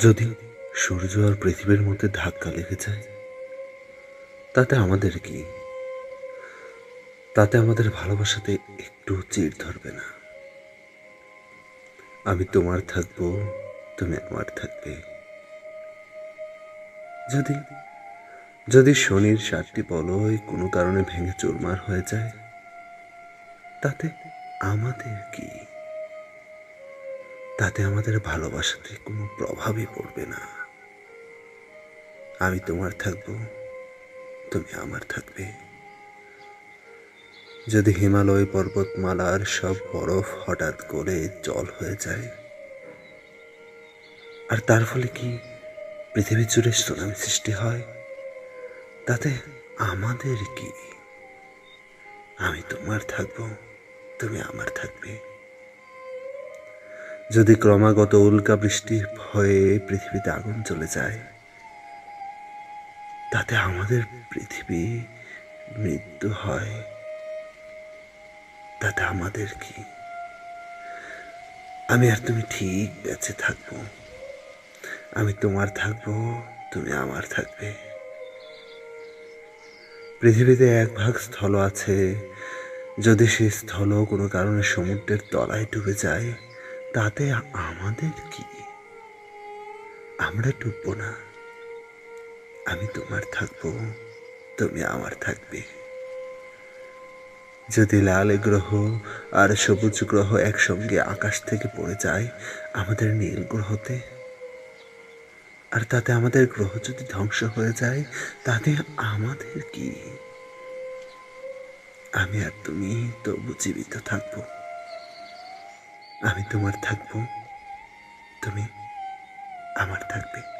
যদি সূর্য আর পৃথিবীর মধ্যে ধাক্কা লেগে যায়, তাতে আমাদের কি? তাতে আমাদের ভালোবাসাতে একটু চির ধরবে না। আমি তোমার থাকব, তুমি আমার থাকবে। যদি যদি শনির সাতটি পলয় কোনো কারণে ভেঙে চুরমার হয়ে যায়, তাতে আমাদের কি? তাতে আমাদের ভালোবাসাতে কোনো প্রভাবই পড়বে না। আমি তোমার থাকব, তুমি আমার থাকবে। যদি হিমালয় পর্বতমালার সব বরফ হঠাৎ করে জল হয়ে যায়, আর তার ফলে কি পৃথিবী জুড়ে সুনামি সৃষ্টি হয়, তাতে আমাদের কি? আমি তোমার থাকব, তুমি আমার থাকবে। যদি ক্রমাগত উল্কা বৃষ্টির ভয়ে পৃথিবীতে আগুন চলে যায়, তাতে আমাদের পৃথিবী মৃত্যু হয়। তাতে আমাদের কি? আমি আর তুমি ঠিক বেঁচে থাকব। আমি তোমার থাকব, তুমি আমার থাকবে। পৃথিবীতে এক ভাগ স্থল আছে। যদি সেই স্থল কোনো কারণে সমুদ্রের তলায় ডুবে যায় তাতে আমাদের কি? আমরা ডুববো না। আমি তোমার থাকব, তুমি আমার থাকবে। যদি লাল গ্রহ আর সবুজ গ্রহ একসঙ্গে আকাশ থেকে পড়ে যায় আমাদের নীল গ্রহতে, আর তাতে আমাদের গ্রহ যদি ধ্বংস হয়ে যায়, তাতে আমাদের কি? আমি আর তুমি তবু জীবিত থাকব। আমি তোমার থাকব। তুমি আমার থাকবে।